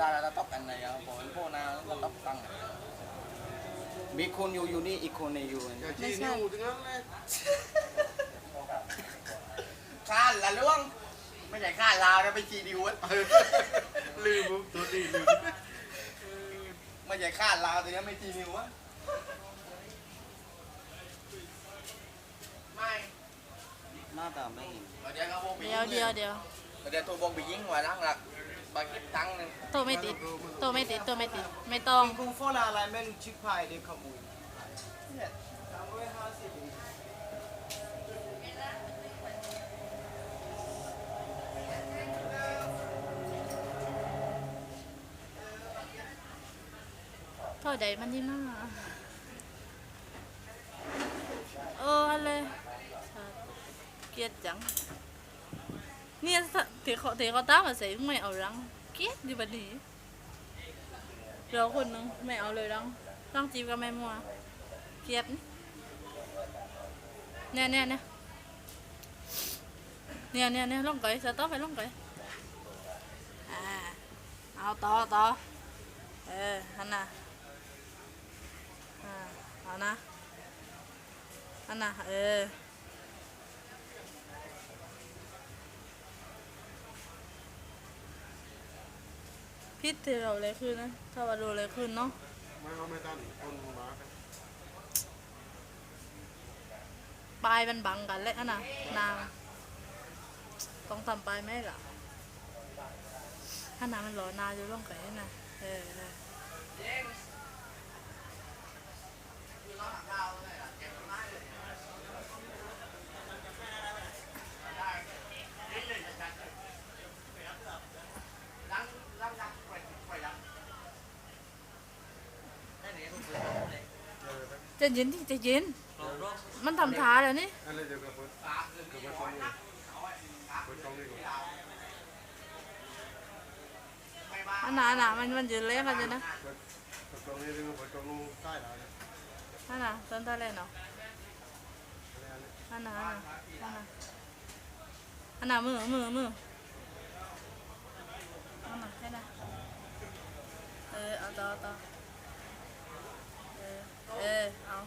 ดาราตอกกันไหนอะผมเป็นพวกนาแล้วตอกตั้งมีคนอยู่อยู่นี่อีกคนในอยู่อย่าชี้นิ้วถึงนั้นเลยข้าละล่วง ไม่ใช่ข้าลาวนะไปชีดิวอะลืมตัวดีลืมไม่ใช่ข้าลาวแต่ยังไม่ชีนิวอะไม่หน้าตาไม่เห็นเดี๋ยวเดี๋ยวเดี๋ยวเดี๋ยวตัวบอกไปยิงไว้หลังหลัก ไปเก็บตังค์หนึงโตไม่ติด โตไม่ติด โตไม่ติด ไม่ต้องกูโฟนาอะไรแม่งชิคพายเด็กขโมยโทษใดมันนี่มาเอออะไรเกลียดจัง เนี่ยสะที่เขาที่เขาตามมาใส่ไม่เอารังเกลียดอยู่บัดนี้เราคนหนึงไม่เอาเลยรังรังจีบกับแม่มัวเกลียดเนี่ยเนี่ยเนี่ยเนี่ยเนี่ยเนี่ยลงไก่สต๊อปไปลงไก่อ่าเอาต่อต่อเออฮันน่ะอ่าเอานะอันน่ะเออ พิษที่เราเลยขึ้นนะถ้าว่าดูเลยขึ้นเนาะไม่เอาไม่ตั้นคนมาปลายมันบังกันเลยอันะนางต้องทำปลายไหมล่ะ ถ้านางมันหลอนาอยู่ร่องไก่น่ะเออ ใจะเย็นที่จะเย็น มันทำท่าแล้วนี่อะไรเดี๋ยวก็เปิดเดี๋ยวเปิดตรงนี้เปิดตรงนี้ก่อนอันน่ะอันน่ะมันมันยืนเล่นกันอยู่นะเปิดเปิดตรงนี้ถึงเปิดตรงนู้นใต้ได้เลยอันน่ะต้นตะเล่นเนาะอะไรอะไรอันน่ะอันน่ะอันน่ะอันน่ะมือมือมืออันน่ะให้ได้เออเอาต่อต่อ 诶好。